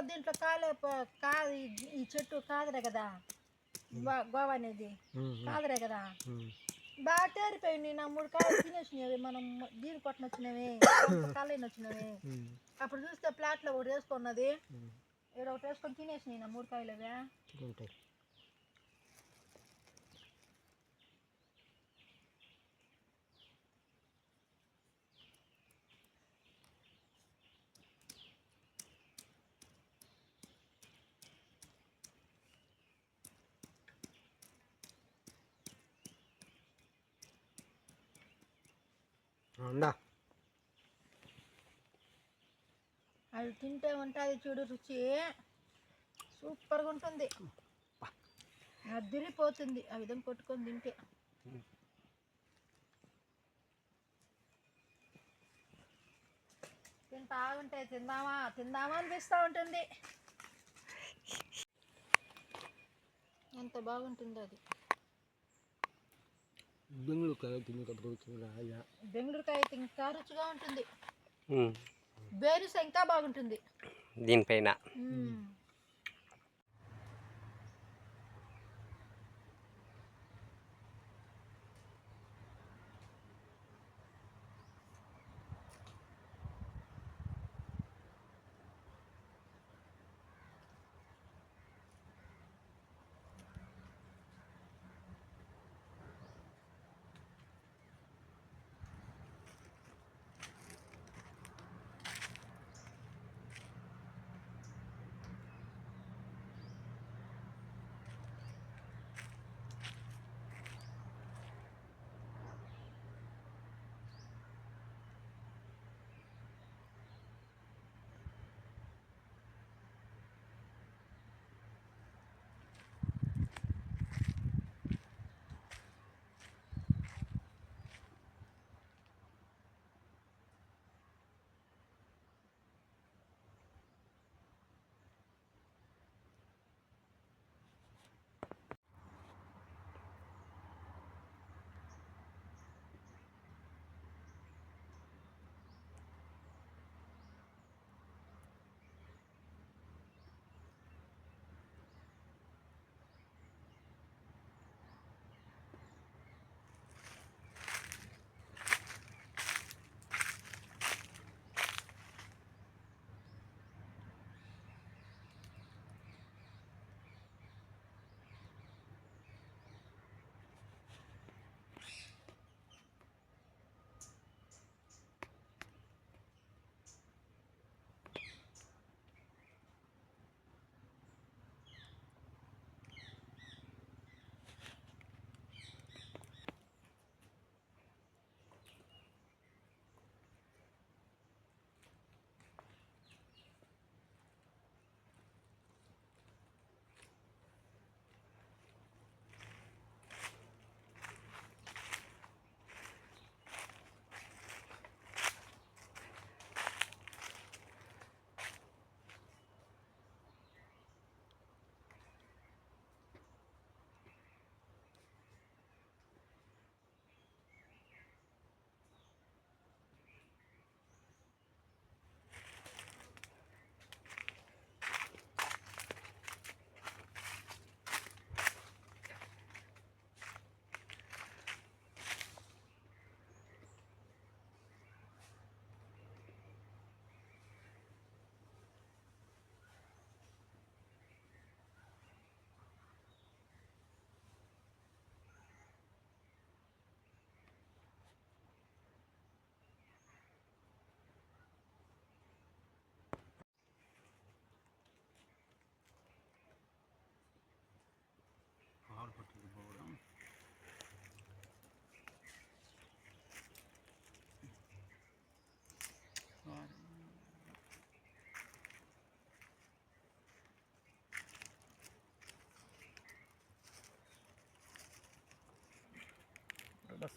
దీంట్లో కాలే కాదు ఈ- చెట్టు కాదురే కదా. గోవా అనేది కాదురే కదా. బాగా తేరిపోయింది నా మూడు కాయలు తినేసినవి మనం దీని కొట్టన వచ్చినవి కాలేని వచ్చినవి. అప్పుడు చూస్తే ప్లాట్లో ఒకటి వేసుకున్నది. ఇక్కడ ఒకటి వేసుకొని తినేసినాయి నా మూడు కాయలు అవే ఉందా? అది తింటే ఉంటుంది చూడు రుచి. సూపర్గా ఉంటుంది. అదిరిపోతుంది. ఆ విధంగా కొట్టుకొని తింటే. తింటా ఉంటే తిందామా? తిందామా అనిపిస్తూ ఉంటుంది. ఎంత బాగుంటుందో అది. బెంగళూరు కదా తిని కట్టుకోవచ్చు బెంగళూరుకాయ అయితే ఇంకా రుచిగా ఉంటుంది. బేరుస ఇంకా బాగుంటుంది. దీనిపైన.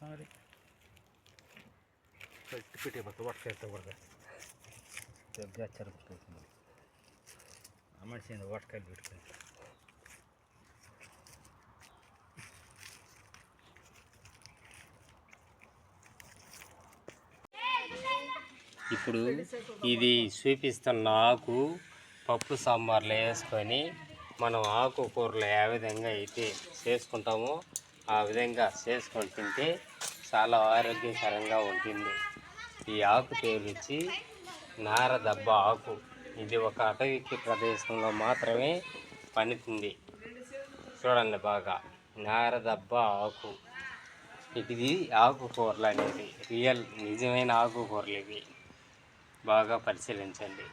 ಸಾರಿ ಪಿಟಿ ಬತ್ತು ಒಟ್ಟು ಸೇರ್ತಾ ಬರ್ದೆ ಜಗ್ಗ ಹಚ್ಚಾರ ಬಿಟ್ಕೊಳ್ತೀನಿ ಆ ಮನುಷ್ಯನ ಒಟ್ಟು ಕೈ ಬಿಟ್ಕೊಂಡು ఇప్పుడు ఇది చూపిస్తున్న ఆకు పప్పు సాంబార్లో వేసుకొని మనం ఆకుకూరలు ఏ విధంగా అయితే చేసుకుంటామో ఆ విధంగా చేసుకొని తింటే చాలా ఆరోగ్యకరంగా ఉంటుంది. ఈ ఆకు పేరుచ్చి నారదబ్బ ఆకు. ఇది ఒక అటవీ ప్రదేశంలో మాత్రమే పనితుంది. చూడండి బాగా. నారదబ్బ ఆకు. ఇది ఆకుకూరలు అనేది రియల్ నిజమైన ఆకుకూరలు ఇవి. బాగా పరిశీలించండి.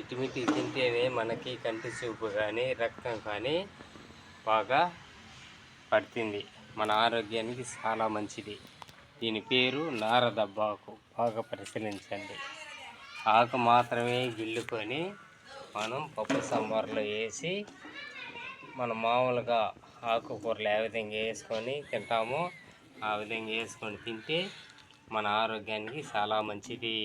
ఇటుమిటి తింటేనే మనకి కంటి చూపు కానీ రక్తం కానీ బాగా పడుతుంది. మన ఆరోగ్యానికి చాలా మంచిది. దీని పేరు నారదబ్బాకు బాగా పరిశీలించండి. ఆకు మాత్రమే గిల్లుకొని మనం పప్పు సాంబార్లో వేసి మనం మామూలుగా ఆకుకూరలు ఏ విధంగా వేసుకొని తింటామో ఆ విధంగా వేసుకొని తింటే మన ఆరోగ్యానికి చాలా మంచిది.